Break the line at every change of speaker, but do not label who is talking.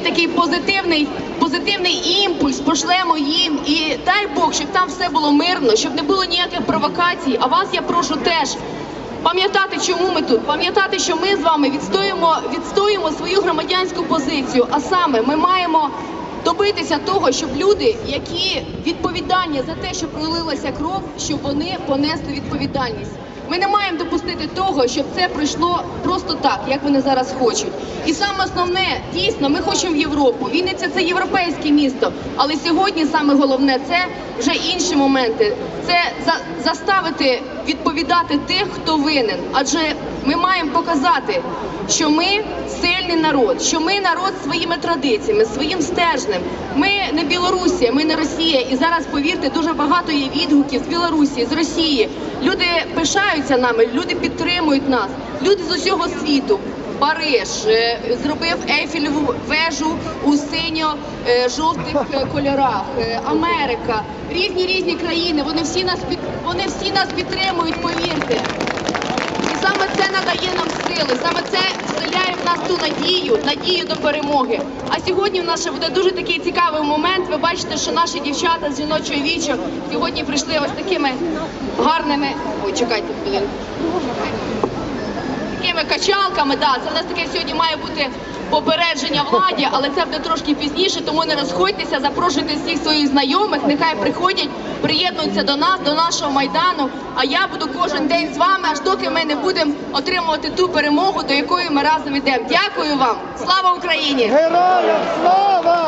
такий позитивний, позитивний імпульс пошлемо їм. І дай Бог, щоб там все було мирно, щоб не було ніяких провокацій. А вас я прошу теж пам'ятати, чому ми тут, пам'ятати, що ми з вами відстоїмо, відстоїмо свою громадянську позицію. А саме ми маємо добитися того, щоб люди, які відповідальні за те, що пролилася кров, щоб вони понесли відповідальність. Ми не маємо допустити того, щоб це пройшло просто так, як вони зараз хочуть. І саме основне, дійсно, ми хочемо в Європу. Вінниця це європейське місто. Але сьогодні саме головне це вже інші моменти. Це за, заставити відповідати тих, хто винен. Адже ми маємо показати, що ми сильний народ, що ми народ своїми традиціями, своїм стержнем. Ми не Білорусія, ми не Росія. І зараз повірте, дуже багато є відгуків з Білорусі, з Росії. Люди пишаються нами, люди підтримують нас, люди з усього світу. Париж е, зробив Ейфелеву вежу у синьо-жовтих е, кольорах. Е, Америка, різні різні країни. Вони всі нас під вони всі нас підтримують. Повірте. Надає нам сили, саме це вселяє в нас ту надію, надію до перемоги. А сьогодні в нас ще буде дуже такий цікавий момент. Ви бачите, що наші дівчата з жіночої вічо сьогодні прийшли ось такими гарними. Ой, чекайте, блин. Такими качалками, да, це в нас таке сьогодні має бути попередження владі, але це буде трошки пізніше, тому не розходьтеся, запрошуйте всіх своїх знайомих, нехай приходять, приєднуються до нас, до нашого майдану. А я буду кожен день з вами, аж доки ми не будемо отримувати ту перемогу, до якої ми разом йдемо. Дякую вам! Слава Україні!
Героям слава!